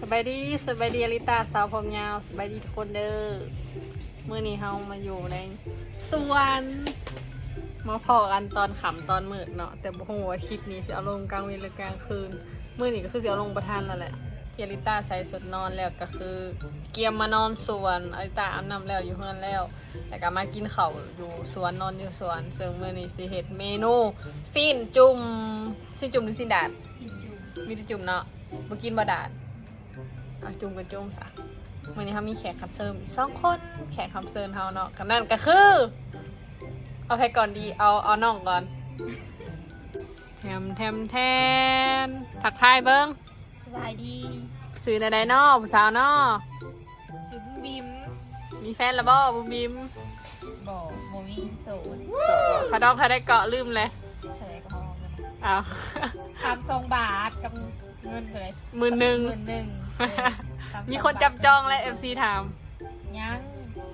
สบายดีสบายดีอลิตาสาวผมยาวสบายดีทุกคนเด้อเมื่อนี้เฮามาอยู่ในสวนมาพอกันตอนขำตอนมืดเนาะแต่บ่ฮู้ว่าคลิปนี้สิเอาลงกลางวันหรือกลางคืนมื้อนี้ก็คือสิเอาลงประทานนั่นแหละที่อลิตาใส่สดนอนแล้วก็คือ เกียมมานอนสวนอลิตาอาบน้ำแล้วอยู่เฮือนแล้ว แต่ก็มากินเข้าอยู่สวนนอนอยู่สวนซึ่งมื้อนี้สิเฮ็ดเมนูสิ้นจุ่มสิ้นจุ่มหรือสิ้นดาดมีแต่จุ่มเนาะบ่กินบ่ดาด เอาจุ่มกันจุ่มค่ะวันนี้เขามีแขกขับเซิร์มอีกสองคนแขกขับเซิร์มเขาเนาะกันนั่นก็คือ เอาใครก่อนดีเอาเอาน้องก่อนแทมแทมแทนทักทายเบิ้งสบายดีสื่อในใดเนอผู้สาวเนอคือบุ้มบิมมีแฟนและบ่บุมบิมบอกโมมีโสดเขาดองเขาได้เกาะลืมเลยใส่กระหองกันเอาทำสองบาทกับเงินเท่าไหร่หมือหนึ่งหมื่นหนึ่งเออทำสอง มีคนจับจองและเอฟซีถามยัง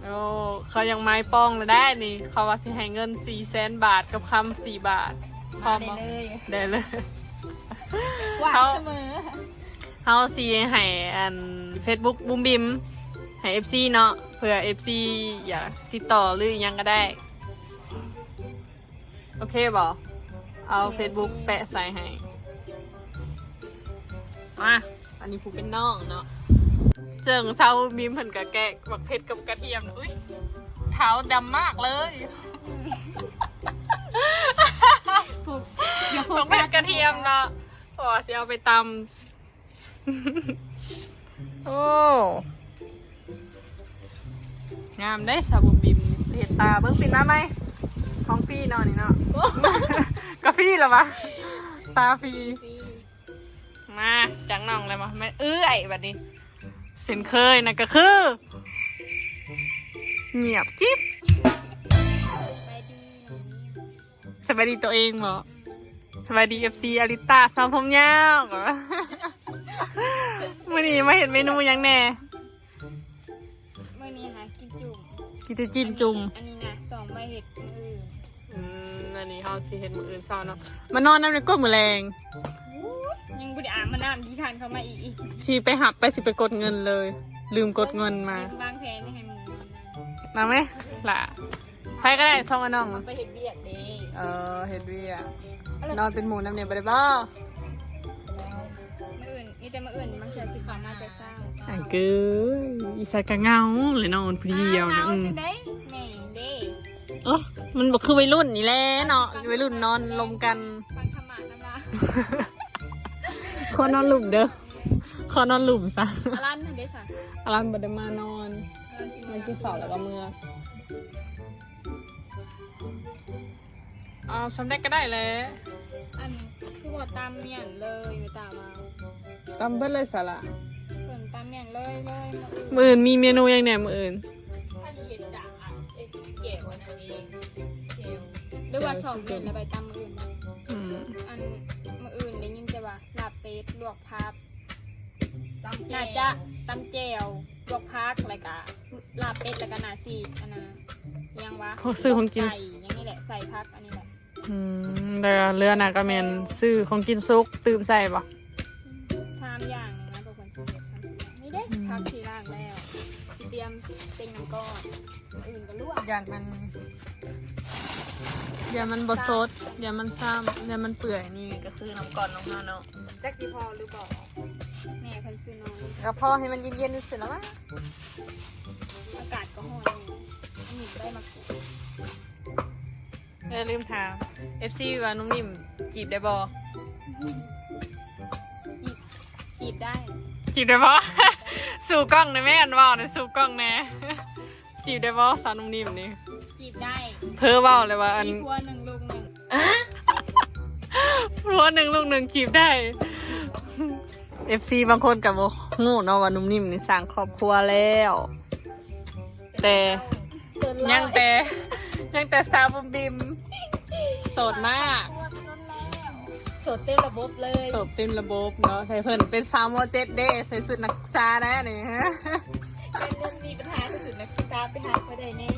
โอ้เขายังไม้ป้องเลยได้นี่ เขาว่าสิให้เงินสี่แสนบาทกับคำสี่บาทพร้อมามได้บ่เลยได้เลยหวานเขาเสมอเฮาซีให้อัน Facebook บุมบิมให้ FC เนาะเผื่อ FC อยากติดต่อหรืออหยังก็ได้ โอเคบอเอา Facebook แปะใส่ให้ มา อันนี้ผู้เป็นน้องเนาะเจิงชาวบิมเพิ่นกะแกะบักเพชรกับกระเทียมอุ้ยเท้าดำมากเลยถูกอย่าโฟบักเพกัชสรกระเทียมเนาะพอสิเอาไปตำโอ้งามได้สาบุบิมเห็ดตาเบิ้งปินมาไหมของฟรีเนาะนี่เนาะ ก็ฟรีเหรอวะตาฟรี มาจังน้องเลยมาไม่เอื้อยแบบนี้สินเคยนะก็คือ เงียบจิ๊บไปดีหนูนี่สบายดีตัวเองเหรอสบายดีเอฟซีอาริตาสามผมยาวเหรอวันนี้มาเห็นเมนูหยังแน่เมื่อนี้นะกินจุ่มกินจะจิ้มจุ่มอันนี้นะสองใบเห็ดมืออื่นอืมอันนี้เขาสิเห็นมืออื่นเศร้าเนาะมานอนน้ำในก้นมือแรง ยังบุญอ่านมาน้ำที่ทานเขามาอีกอีกชีไปหับไปสิไปกดเงินเลย ลืมกดเงินมาวางแผนให้หมูมาไหมล่ะใครก็ได้ส่งมาน้อง ไปเห็ดเบียดเด้เออเฮ็ดเวียนอนเป็นหมูน้ำเนี่ยบ่ได้บ่มืออื่นนี่แต่มืออื่นมันเสียสิขามาแต่เศร้าไอ้เกินอีสานกะเงาเลยนอนผู้เดียวนะอืมได้แม่เด้เออมันบอกคือวัยรุ่นนี่แหละเนาะวัยรุ่นนอนลมกันฟังธรรมะน้ำลา ขอนอนหลุมเด้อขอนอนหลุมซะอารันทันได้สั่งอารามบ่ได้มานอนมันกินข้าวแล้วก็เมื่ออ่าสำเร็จก็ได้เลยอันคือว่าตามเมียนเลยไปตามมาตำเบิดเลยสาระเพิ่นตามเมียนเลยเลยมาอื่นมืออื่นมีเมนูยังไงมืออื่นอันเห็ดด่าเอ็ดเก๋วันอันนี้เกลหรือว่าสองเมียนแล้วไปตามมืออื่นอืมอันมืออื่นได้ยินจะ ว่าลาบเป็ดลวกพับน่าจะตำแจวลวกพักอะไรกะลาบเป็ดแล้วก็นาซีอันน่ะยังวะเขาซื้อของกิน ใส่อย่างนี้แหละใส่พักอันนี้แหละอืมเรือเรือน่ะก็แมนซื้อของกินซุก ตื่มใส่ปะชามอย่าง ยมเต็งน้ำก้อนอื่นก็ลวกยานมันยานมันบดสดยานมันซ้ำยานมันเปื่อยนี่ก็คือน้ำก่อนน้องเนาะแจ็คจีพอหรือบอกแม่เพิ่นซื้อน้อยก็พอให้มันเย็นๆเสร็จแล้ววะอากาศก็ร้อนนี่อันนี้ได้มากูอย่าลืมถาม FC ว่านุ่มนิ่มจีบได้บอกีบได้จีบได้บอ สู่กล้องนะแม่อันว่าในสู่กล้องแน่จีบได้บอสาวนุ่มนิ่มนี่กีบได้เพ้อเว้าเลยว่าอันมีพัวหนึ่งลูกหนึ่งรัวหนึ่งลูกหนึ่งจีบได้ FC บางคนกับโมงูเนาะว่านุ่มนิ่มนี่สร้างครอบครัวแล้ว แต่ยังแต่ยังแต่สาวบุมบิมโสดมาก สดเต้นระบบเลยโสดเต็มระบบเนาะใส่เพิ่นเป็นสาวมเจ็ดเด้ใส่สุดนักศึกษาได้นี่ฮะเป็นเรื่องมีปัญหาที่สุดนะคือตามไปหาเขาได้แน่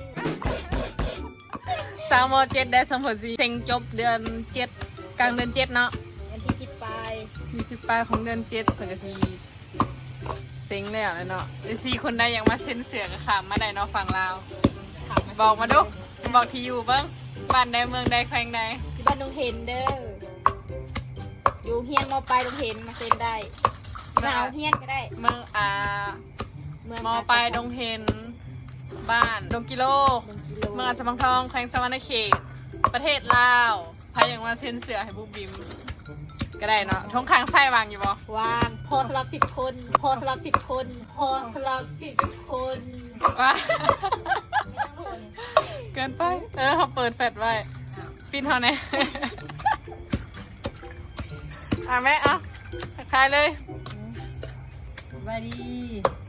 สาวมเจ็ดได้สมผลสีเซ็งจบเดือนเจ็ดกลางเดือนเจ็ดเนาะอันที่จิบไปมีสิบปลายของเดือนเจ็ดเพิ่นก็สิซ็งแล้วเนาะที่คนใดอยากมาเซ็นเสือกับขามมาได้เนาะฝั่งลาวบอกมาดูบอกที่อยู่เบิ้งบ้านใดเมืองใดแขวงใดที่บ้านดงเห็นเด้อ อยู่เฮียนมอปลายดงเห็นมาเซ็นได้มาเอาเฮียนก็ได้เมืองอ่าเมืองมอปลายดงเฮนบ้านดงกิโลดงกิโล เมืองอัสสัมพังทองแขวงสวรรณเขต ประเทศลาวใครอยากมาเซ็นเสือให้บุบบิม ก็ได้เนาะทงค้างไส้วางอยู่บ่วางพอสำหรับสิบคน พอสำหรับสิบคน พอสำหรับสิบคนว่าเกินไปเออเขาเปิดแฟลชไว้ปิดเขาแน่ อะแม่เอาทักทายเลยสวัสดี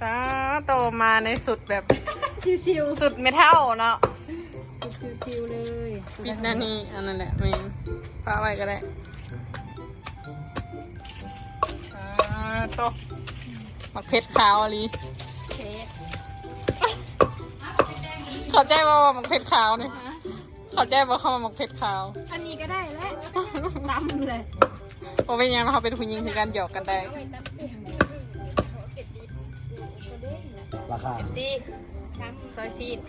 ตาโตมาในสุดแบบชิวสุดไม่เท่าเนาะๆชิวๆเลยปิดหนานี่อันนั้นแหละมีฟ้าไว้ก็ได้อ่าโตมักเพชรขาวอะไรเค้กเขาใจว่ามักเพชรขาวนี่เขาใจว่าเขามามักเพชรขาว อันนี้ก็ได้แล้วตำเลย เพราะเป็นยังเขาเป็นผู้หญิงคือการหยอกกันได้ราคาซีสามซอยซีด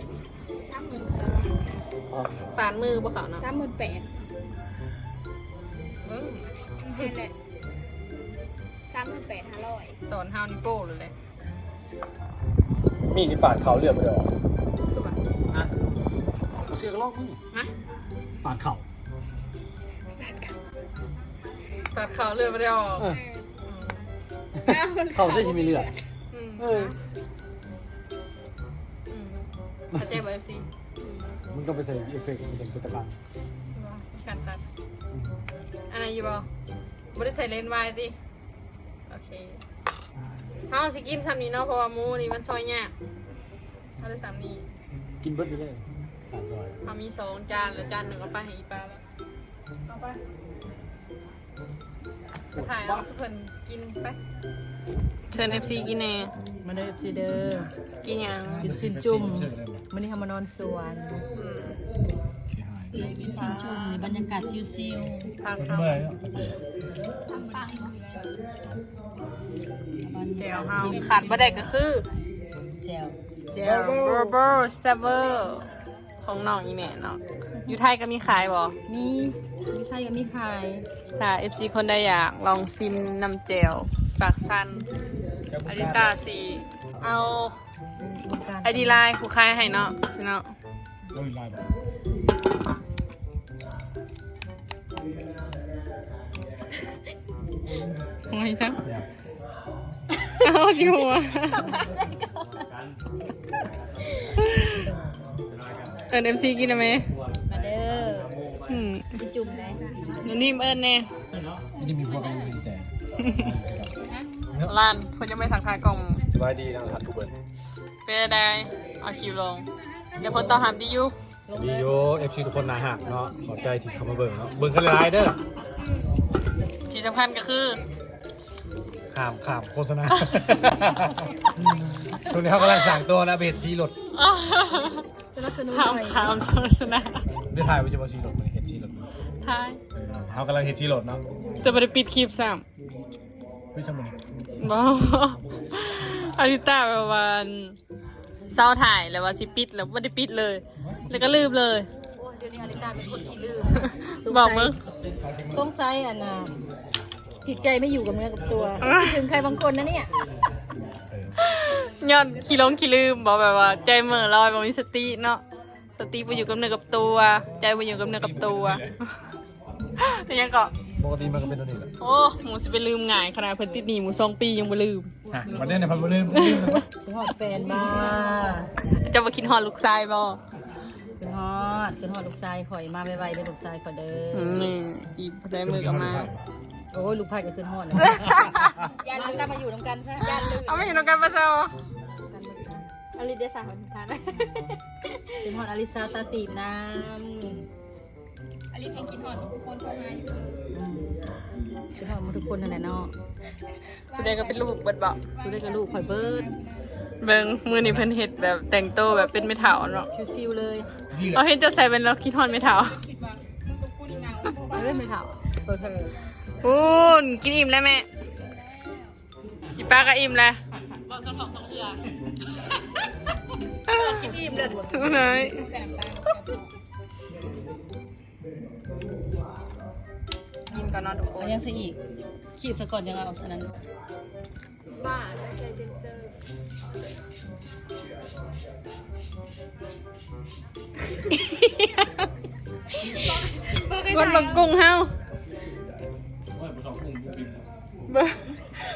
สามหมื่นปานมือบ่เขาเนาะสามหมื่นแปดเบิ่งใช่แหละสามหมื่นแปดห้าร้อยตอนห้าวนิโป้เลยเลยมีดที่ปาดเขาเลือดไปเลยเหรอคือแบบอะเอาเชือกลอกมึงนะปาดเข่า ตัดเขาเลือดไปได้ออกเออเข่าใช่ชิมีเลือดอืมเอออืมเข้าใจบ่เอฟซีมึงต้องไปใส่เอฟเฟกต์มันเป็นตะการการตัดอันไหนอยู่บ่บ่ได้ใส่เลนส์วายสิโอเคเฮาสิกินซ้ำนี้เนาะเพราะว่าหมูนี่มันซอยยากเฮาได้ซ้ำนี้กินเบิร์ดไปเลยตามซอย เฮามีสองจานแล้วจานหนึ่งเอาไปให้อีปลาแล้ว เอาไป ไปถ่ายเอาสุเพิ่นกินไปเชิญ FC กินแน่มาเด้อซีเดอร์กินหยังกินซินจุ่มวันนี้ทำมานอนสวนอืมกินซินจุ่มในบรรยากาศชิวทางเขาเมื่อยๆเจลเฮาขาดบ่ได้ก็คือแจวเจลเบอร์เบอร์เซเวอร์ ของน้องอีแม่เนาะอยู่ไทยก็มีขายบ่มีมีไทยกับมีไข่ถ้า FC คนใดอยากลองซิมน้ำเจลปากซันอาริตาสีเอาไอดีไลน์ผู้ขายให้เนาะสิเนาะก็มีลายแบบทำไมจังเอาจิหัว เอิญ MC กินได้ไหมมาเด้ออืมไปจุ่มได้หนูนิ่มเอิญแน่นี่มีพวกกันอยู่แต่ร้านเพิ่นจะไม่สักทายกล่องสบายดีนะครับทุกคนเป็นอะไรเอาคิวลงเดี๋ยวเพิ่นต่อหามดีอยู่ดีโยเอฟซีทุกคนนาหักเนาะขอบใจที่เข้ามาเบิ่งเนาะเบิ่งกันหลายๆเด้อที่สำคัญก็คือข้ามข้ามโฆษณาช่วงนี้เขากำลังสั่งตัวนะเบสซีรถส นับสนุนถามหน่อยถามโฆษณาได้ถ่ายวิจารณ์ซีรถมันเห็นซีรถทายเขากำลังเห็นซีรถเนาะจะไม่ได้ปิดคลิปซ้พี่ชมนี่ำบออาริต้าแบบว่าเศร้าถ่ายแล้วว่าสิปิดแล้วไม่ได้ปิดเลย แล้วก็ลืมเลยโอ้ยเดี๋ยวนี้อลิตาเป็นคนขี้ลืมบอกมึงสงสัยอันน่ะจิตใจไม่อยู่กับเนื้อกับตัวคิดถึงใครบางคนนะเนี่ย ย้อนขี้หลงขี้ลืมบอกแบบว่า ใจเหม่อลอยบอกมีสติเนาะสติไปอยู่กับเนื้อกับตัว ใจไปอยู่กับเนื้อกับตัวแต่ยังก็ปกติมันก็เป็นตัวนี้แหละโอ้หมูสิไปลืมง่ายขนาดเพิ่นติดหนีหมูสองปียังบ่ลืมอะวันนี้เนี่ยพันบุลืมลืมคือฮอดแฟนบ้าจะมาคิดฮอดลูกชายบ่คือฮอดคือฮอดลูกชายข่อยมาไวๆเด้อลูกชายข่อยเด้อือมนี่อีกได้มือกลับมาโอ้ยลูกไผ่ก็ขึ้นฮอดนะ ยานจะมาอยู่น้ำกันซะยานลืมเอาไม่อยู่ตรงกันปะเจ้า อลิเดซ่าคนทานขึ้นฮอดอลิซาตาตีบน้อลิเองกินหอดทุกคนโทรมาอยู่ำอืมขึ้นฮอดหมาทุกคนนั่นแหละเนาะผู้ใดก็เป็นลูกเบิดบ่กูได้กับลูกข่อยเบิดเบิ่งมือนี่เพิ่นเฮ็ดแบบแต่งตัวแบบเป็นไม่เฒ่าเนาะชิวๆเลยนี่แหละเราเห็นเจ้าใส่เป็นแล้วคิดฮอดไม่เฒ่าเอ้ยไม่เถ่าโอเคปูนกินอิ่มแล้วแม่จิป้าก็อิ่มแล้วบ่องสองถอกสองเถื่อ อิ่มเลยไหนใส่น้ำตาลกินก่อนเนอนทุกคเอานยังใส่อีกขีบซะก่อนยังเอาอันนั้นบ้าใส่ใจเซนเซอร์วันบังกุ้งเฮาโอ้ยบ่ต้องกุ้งบุบิมเบอร์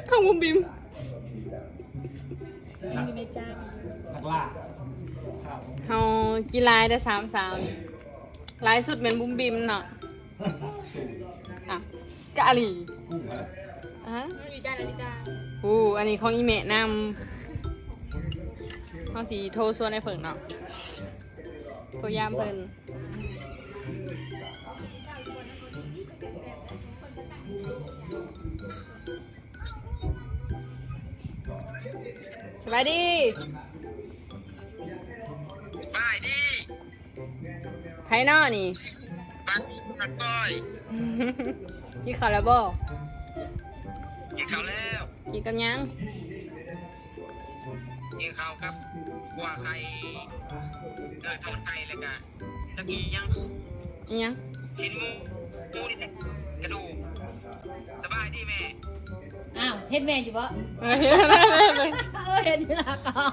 ข้าวบุมบิม กินลายได้สามสาวนี่ลายสุดเป็นบุมบิมเนาะอะกะหรี่กุ้งอะไรอะอยู่จานอะไรจานอู้อันนี้ของอีเมะนำเขาสีโทรส่วนในเผิงเนาะโทรยามเพิ่นสบายดี ไผนอนี่ปักปักก้อยกินข้าวแล้วบ่กินข้าวแล้วกินกับหยังกินข้าวครับกัวไข่เออทอดไข่เลยกันแล้วมียังอิหยังชิ้นหมูหมูนี่แหละกระดูกสบายดีแม่อ้าวเฮ็ดแม่อยู่ปะเฮ้ยเออเห็นเวลาก่อน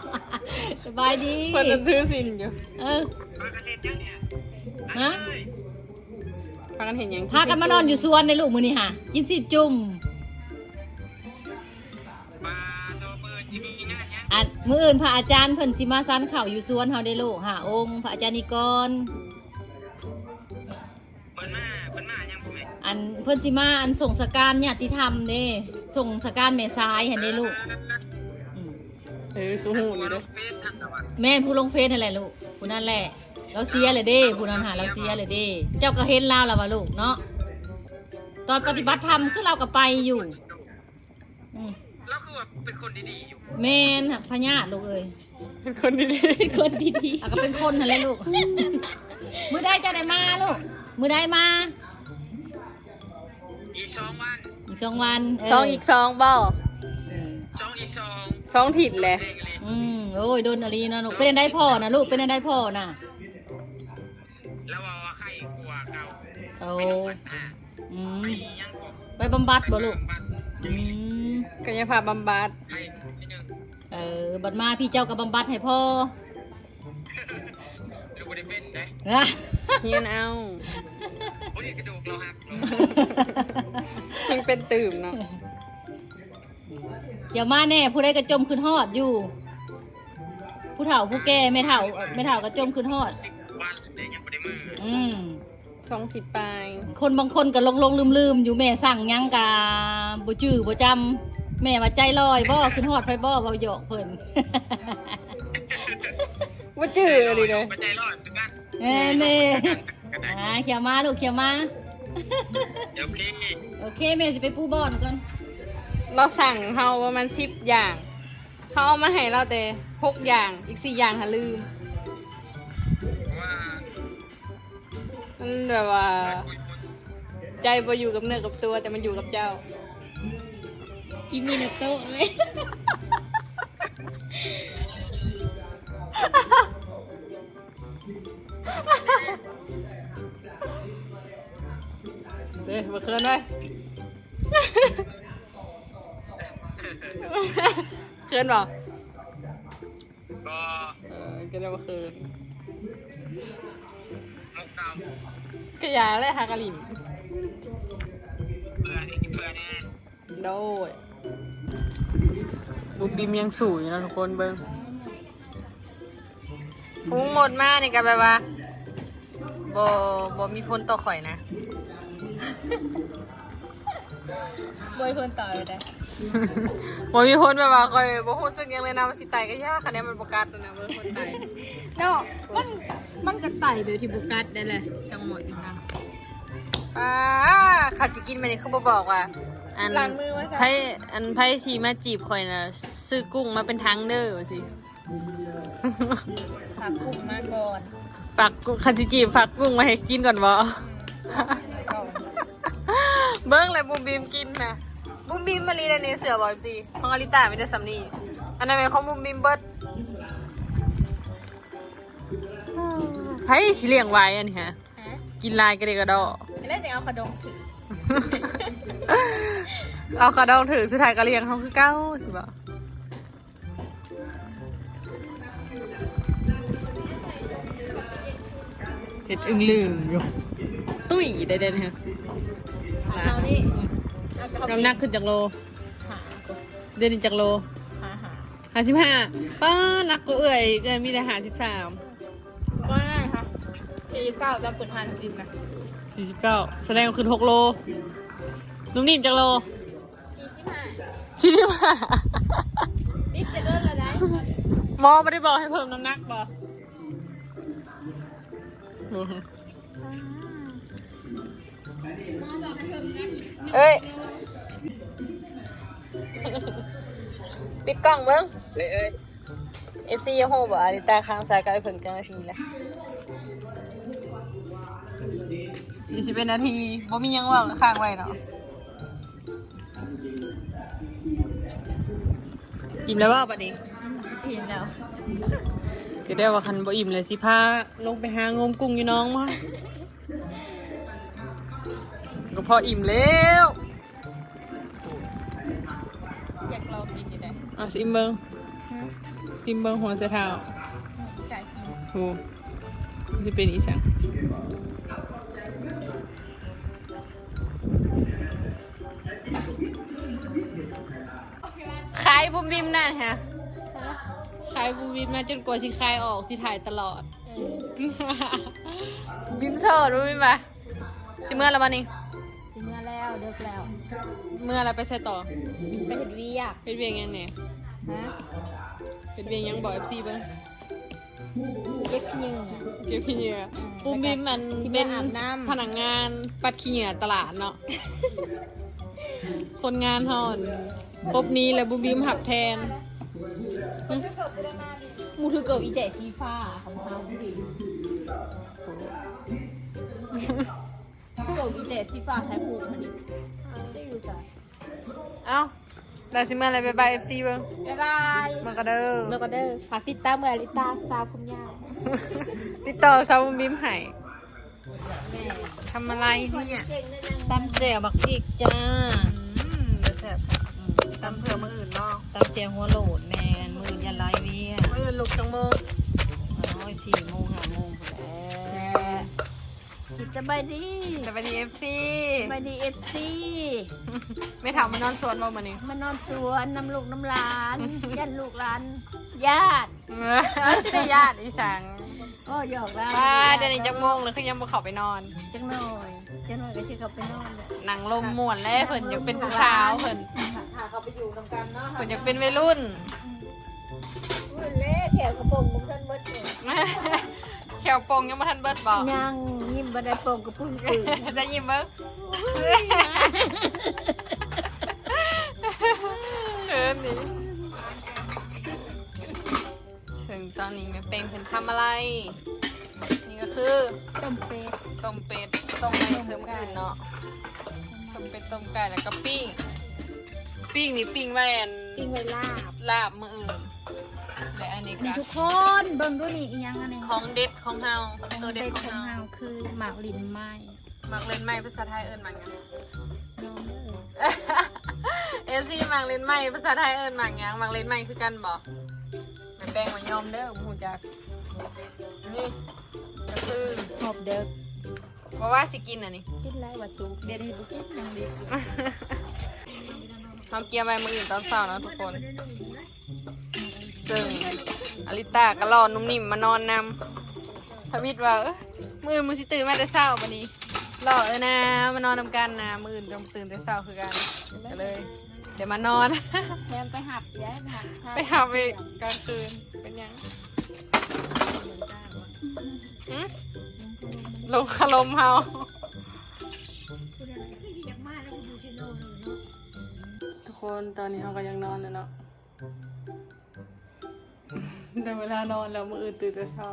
สบายดีเพิ่นจะถือสินอยู่เออปากกันเห็นยังเนี่ย ฮะเอ้ยพากันเห็นหยังพากันมานอนอยู่สวนในลูกมือนี่ค่ะกินสิจุ่มปลาตัวเปิดที่มีงานยังอันมืออื่นพระอาจารย์เพิ่นสิมาซันเข่าวอยู่สวนเฮาได้ลูกหาองค์พระอาจารย์นิกร เปิดมาเปิดมายังพ่อแม่อันเพิ่นสิมาอันส่งสการญาติธรรมเด้ส่งสการแม่ซ้ายเห็นได้ลูกอืมเออคือหูตันี่วลเด้องเฟซทันตะวันแม่นผู้ลงเฟซนั่นแหละลูกผู้นั่นแหละ เราเสียเลยเด้ผู้นั้นหาเราเสียเลยเด้ เจ้าก็เห็นลาวแล้วว่าลูกเนาะตอนปฏิบัติธรรมคือเราก็ไปอยู่อืมแล้วคือว่าเป็นคนดีๆอยู่แม่นค่ะพญาติลูกเอ้ยเป็นคนดีเป็นคนดีๆอะก็เป็นคนนั่นแหละลูก มือได้จะได้มาลูก มือได้มา อีกสองวันอีกสองวันเๆสองอีกสองบ่อืมสองอีกสองสองถิดแหละ เร่งเลยอืมโอ้ยโดนอะไรนะลูกเป็นได้พ่อนะลูกเป็นได้พ่อนะ แล้วว่าว่าไข่กลัวเก่าโอ้ไปโรงพยาบาลอะอืมไปยังบอกไปบำบัดบ่ลูกบัดอืมกายภาพบำบัด ไปนิดนึงเออบัดมาพี่เจ้ากับบำบัดให้พ่อลูกบ่ได้เป็นได้นะเฮียนเอาโอ้ยกระดูกเราหักเรายังเป็นตื่มเนาะอย่ามาแน่ผู้ใดกระจมขึ้นฮอดอยู่ ผู้เฒ่าผู้แก่ไม่เฒ่าไม่เฒ่ากระจมขึ้นฮอดสิบ ออืมสองถิดไปคนบางคนก็ลงลงลืมลืมๆอยู่แม่สั่งหยังกาบ่จื้อบ่จำแม่ว่าใจลอยบ่ขึ้นฮอดไฟบ่เว้าหยอกเพิ่น ว่าจืดเลยเลยปัจจัยรอดคือกันเอ้เน่กันได้อ่าเขียวมาลูกเขียวมา เดี๋ยวพี่โอเคแม่จะไปปูบอนก่อน เราสั่งเฮาประมาณสิบอย่าง เขาเอามาให้เราแต่หกอย่างอีกสี่อย่างหาลืม มันแบบว่าคุยคุยใจไปอยู่กับเนื้อกับตัวแต่มันอยู่กับเจ้ากินมีนาโต้เลย เด้มาเคลื่อนไว้เคลื่อนเปล่าก็เออก็ได้มาเคลื่อน มุกเก่า กระยาและฮากาลินเพื่อนอีกเพื่อนแน่โดยบุกบิมยังสูอยู่นะทุกคนเบิ้งฟุ้งหมดมากนี่กันแบบว่าบอบมีพ้นต่อข่อยนะ บอยคนต่อเลยได้ บมีพ้นแบบว่าข่อยบ่รู้สึกหยังเลยนะมันสิไตก็ยากคะแนนมันบ่กัดนะเบิ่งคนไตเนาะมันมันกระไต่แบบที่บุกัดได้เลยจังหมดอีสังป้าข้าสิกินมานี่คือบ่บอกว่า อันล้างมือไว้ซะ ไผอันไผสิมาจีบข่อยน่ะซื้อกุ้งมาเป็นทั้งเด้อว่าสิผักกุ้งมาก่อนฝากกุ้งคันจิจีฝากกุ้งมาให้กินก่อนบ่ เบิ้งเลยบูมบีมกินนะ บูมบีมมารีในนี้เสือบอกจีของอลิตาไม่ได้สำนีอันนั้นเป็นของมุมบิมเบิร์ดไพ่สิเลี้ยงไว้อันนี้ฮะฮะ กินลายกระเดกกระดอไม่ได้จะเอาขนมถึงเอากระดองถือสุดท้ายก็เลี้ยงเขาคือเก้าสิบ่เห็ดอึงลืมอยู่ตุ้ยได้เด่นฮะเอานี่เอา น้ำหนักขึ้นจากโลหาเดือนนี้จากโลหาหาห้าสิบห้าป้านักกูเอื่อยเกินมีแต่หาสิบสามว่าไงคะสี่เก้าจะเปิดทานจริงนะสี่สิบเก้าแสดงว่าขึ้นหกโลนุ่มนิ่มจากโลสี่สิบห้าสี่สิบห้านี่จะเลิกแล้วได้หมอไม่ได้บอกให้เพิ่มน้ำหนักบ่ เอ้ย ปิดกล้องเบิ้งเลยเอ้ย FC ยังโหบ่อาริตาค้างสายกับไอ้เพิ่นกันนาทีแหละสี่สิบเอ็ดนาทีบ่มีหยังเว่าก็ค้างไว้เนาะอิ่มแล้วว่าบัดนี้อิ่มแล้วจะได้ว่าคันบ่อิ่มเลยสิพาลงไปหางมกุ้งอยู่น้องมา ก็พออิ่มแล้วอยากลองกินอยู่ได้อะสิอิ่มเบิ่งสิอิ่มเบิ่งหัวเสะเท้าไก่กินโหมันจะเป็นอีสังขายบุมบิมนั่นฮะขายบุมบิมมาจนกว่าสิขายออกสิถ่ายตลอด บิมโสดบุมบิมปะสิเมื่อแล้วบ้านี้กิน เมื่ออะไรไปใส่ต่อไปเห็ดวีอะเป็นเวียงยังเนี่ยฮะเป็นเวียงยังบอกเอฟซีบ้างเก็บเหงื่อเก็บขี้เหงื่อบุมบิมมันที่เป็นมาอาบน้ำพนักงานปัดขี้เหงื่อตลาดเนาะคนงานทอนพบนี้แล้วบุมบิมหับแทนมูถือเกิดอีแจกฟีฟ้าของเขาเกิดอีแจกฟีฟ้าใช้ผูกมันนี่ได้อยู่จ้ะ เอ้าได้สิเมื่ออะไรไปบายเอฟซีบ้างบ๊ายบายมาก็เด้อแล้วก็เด้อฝากติดตามเมื่อลิตาสาวผมยาวติดต่อซาวบุมบิมให้ทำอะไรเนี่ยตำแจ่วบักพริกจ้าอืมเดี๋ยวแสบตำเผื่อมืออื่นเนาะตำแจ่วหัวโหลดแมนมือยันลายเวียมืออื่นลุกจังโมงน้อยสี่โมงห้าโมงพอแล้ว สบายดีจะไปดีเอฟซีสบายดีเอฟซีไม่ถามมานอนสวนมาวันนี้มานอนสวนน้ำลูกน้ำหลานญาติลูกหลานญาติจะญาติอีสังก็หยอกแล้วป้าเดี๋ยวนี้จังโมงแล้วคือยังบ่เข้าไปนอนจังหน่อยจังหน่อยก็จะกลับไปนอนแหละหนังลมม่วนแล้วเพิ่นอยากเป็นผู้สาวเพิ่นถ้าเขาไปอยู่นำกันเนาะเพิ่นอยากเป็นวัยรุ่นมันเละแถวกระโปรงมุกท่านเบิดเองแข วโปงยังบ่ทันเบิดบอกยังยิ้มบันไดโปรงกระปุ้นตื่นจะยิ้มเบิ่งเขินดิถึงตอนนี้แม่เป้งเพิ่นทำอะไร นี่ก็คือต้มเป็ดต้มเป็ดต้มไก่เพิ่มอื่นเนาะต้มเป็ดต้มไก่แล้วก็ปิ้งปิ้งนี่ปิ้งไว้อันปิ้งไว้ลาบลาบมืออื่น และอันนี้นี่ก็ทุกคนเบิ่งดูนี่อีหยังอันนี้ของเด็ดของเฮาขตัอวงเด็เด็ดดของของเฮาเฮาคือหมากลิ้นไหม้มักเล่นไม้ภาษาไทยเอิ้นมันกันน้องเอ้ยเอฟซีมักเล่นไม้ภาษาไทยเอิ้นมันหยังมักเล่นไม้คือกันบ่แม่แป้งมายอมเด้อหูจักนี่ก็คือหอบเด็กว่าว่าสิกินอันนี้ กินไรวัดสูงเดี๋ยวนี้บุกินยังดีเราเกียร์ไปมืออื่นตอนเช้านะทุกคน ซึ่งอลิตาก็รอนุ่มนิ่มมานอนนำทวิตว่าเอ้ยมืออื่นมือสิตื่นมาแต่เช้าวันนี้รอเออนะมานอนนำกันนะมืออื่นก็ตื่นแต่เช้าคือกันก็เลย เดี๋ยวมานอนแถมไปหับย้ายไปหับไปหาไปกลางคืนเป็นยังหึลงคารมเฮาทุกคนตอนนี้เขาก็ยังนอนเลยเนาะ ได้เวลานอนแล้วมืออื่นตื่นแต่เช้า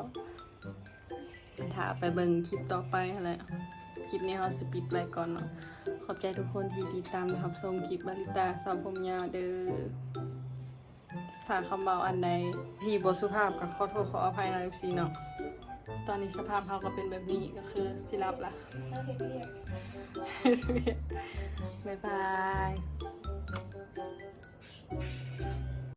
ถ้าไปเบิ่งคลิปต่อไปอะไรคลิปนี้เขาสปิดไว้ก่อนเนาะขอบใจทุกคนที่ติดตามนะครับชมคลิปบาริตาสาวผมยาวเด้อถ้าคำเบาอันใดที่บสุภาพก็ขอโทษขออภัยนะเอฟซีเนาะตอนนี้สภาพเขาก็เป็นแบบนี้ก็คือสิรับละบ๊ายบาย